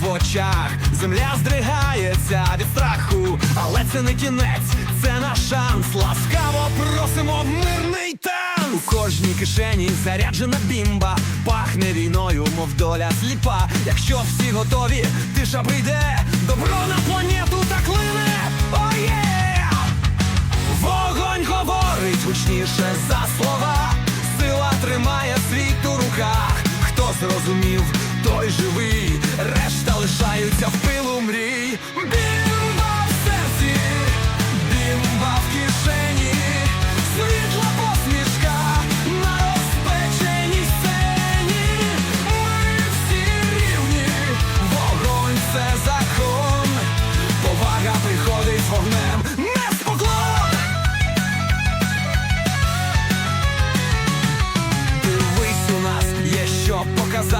в очах, земля здригається від страху, але це не кінець, це наш шанс. Ласкаво просимо мирний танц У кожній кишені заряджена бімба, пахне війною, мов доля сліпа. Якщо всі готові, тиша прийде, добро на планету так клине. Оє! Вогонь говорить гучніше за слова. Сила тримає світ у руках. Хто зрозумів, той живий, решта лишаються в пилу мрій.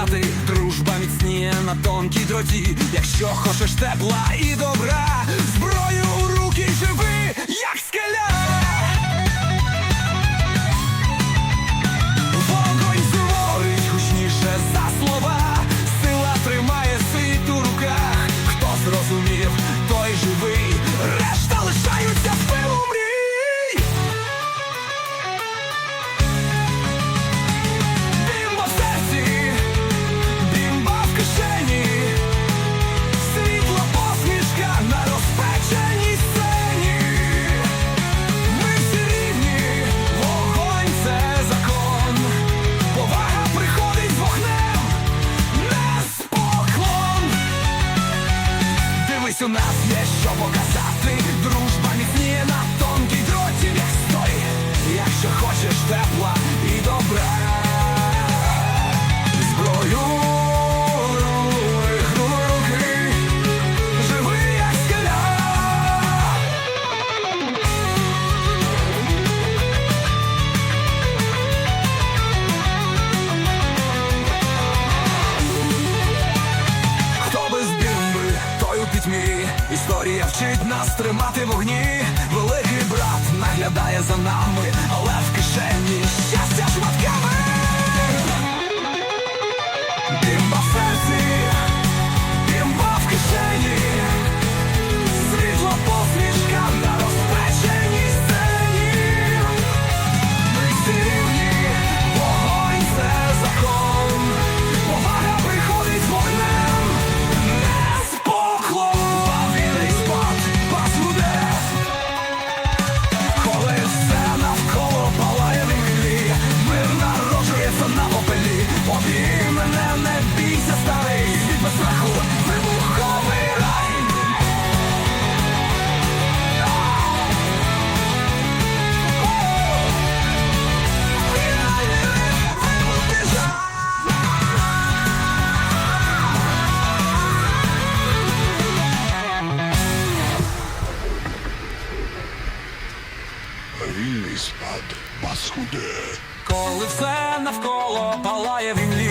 Показати. Дружба міцніє на тонкій дроті. Якщо хочеш тепла і добра, зброю нас тримати Вільний спад пасхуде. Коли все навколо палає в імлі